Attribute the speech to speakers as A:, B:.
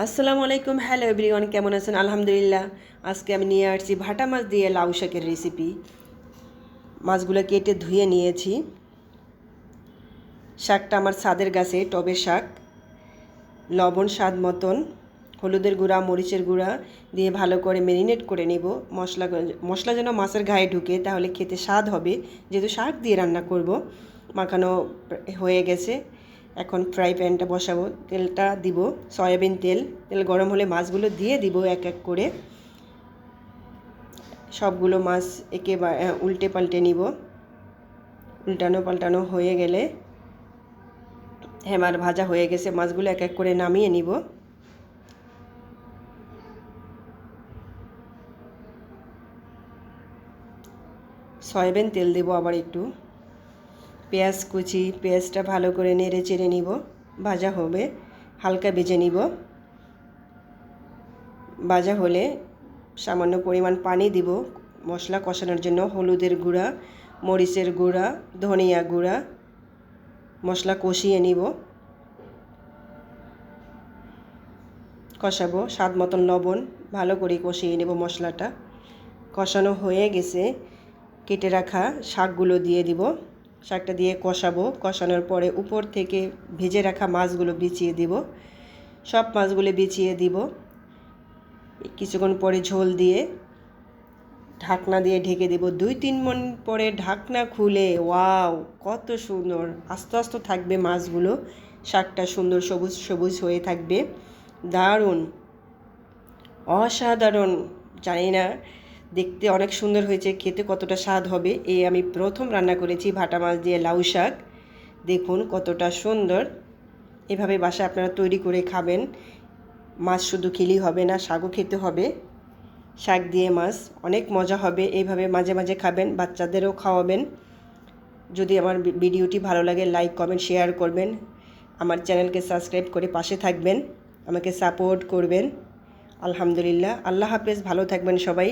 A: আসসালামু আলাইকুম, hello everyone, কেমন আছেন? আলহামদুলিল্লাহ, আজকে আমি নিয়ে আসছি ভাটা মাছ দিয়ে লাউ শাকের রেসিপি মাছগুলো কেটে ধুয়ে নিয়েছি। শাকটা আমার ছাদের গাছে টবের শাক। লবণ, স্বাদ মতন। হলুদের গুঁড়া, মরিচের গুঁড়া দিয়ে ভালো করে ম্যারিনেট করে নেব। মশলা মশলা যেন মাছের গায়ে ঢুকে, তাহলে খেতে স্বাদ হবে। যেহেতু শাক দিয়ে রান্না করব, মাখানো হয়ে গেছে। এখন ফ্রাই প্যানটা বসাবো, তেলটা দিব, সয়াবিন তেল তেল গরম হলে মাছগুলো দিয়ে দিব এক এক করে। সবগুলো মাছ একে উল্টে পাল্টে নিব। উল্টানো পাল্টানো হয়ে গেলে হেমার ভাজা হয়ে গেছে, মাছগুলো এক এক করে নামিয়ে নিব। সয়াবিন তেল দেব আবার একটু। পেঁয়াজ কুচি, পেঁয়াজটা ভালো করে নেড়ে চেড়ে নিব। ভাজা হবে, হালকা ভেজে নিব। ভাজা হলে সামান্য পরিমাণ পানি দিব, মশলা কষানোর জন্য হলুদের গুঁড়া, মরিচের গুঁড়া, ধনিয়া গুঁড়া, মশলা কষিয়ে নিব। কষাবো, স্বাদ মতন লবণ, ভালো করে কষিয়ে নেব মশলাটা। কষানো হয়ে গেছে, কেটে রাখা শাকগুলো দিয়ে দিব। শাকটা দিয়ে কষাবো। কষানোর পরে উপর থেকে ভেজে রাখা মাছগুলো বিছিয়ে দিব। সব মাছগুলো বিছিয়ে দিব। কিছুক্ষণ পরে ঝোল দিয়ে ঢাকনা দিয়ে ঢেকে দিব। দুই, তিন মিনিট পরে ঢাকনা খুলে, ওয়াও, কত সুন্দর। আস্তে আস্তে থাকবে মাছগুলো। শাকটা সুন্দর সবুজ সবুজ হয়ে থাকবে। দারুণ। অসাধারণ। জানি না দেখতে অনেক সুন্দর হয়েছে, খেতে কতটা স্বাদ হবে, এই আমি প্রথম রান্না করেছি ভাটা মাছ দিয়ে লাউ শাক। দেখুন কতটা সুন্দর। এভাবে বাসা আপনারা তৈরি করে খাবেন। মাছ শুধু খেলেই হবে না, শাকও খেতে হবে। শাক দিয়ে মাছ, অনেক মজা হবে এইভাবে মাঝে মাঝে খাবেন, বাচ্চাদেরও খাওয়াবেন। যদি আমার ভিডিওটি ভালো লাগে লাইক কমেন্ট শেয়ার করবেন। আমার চ্যানেলকে সাবস্ক্রাইব করে পাশে থাকবেন। আমাকে সাপোর্ট করবেন। আলহামদুলিল্লাহ, আল্লাহ হাফেজ, ভালো থাকবেন সবাই।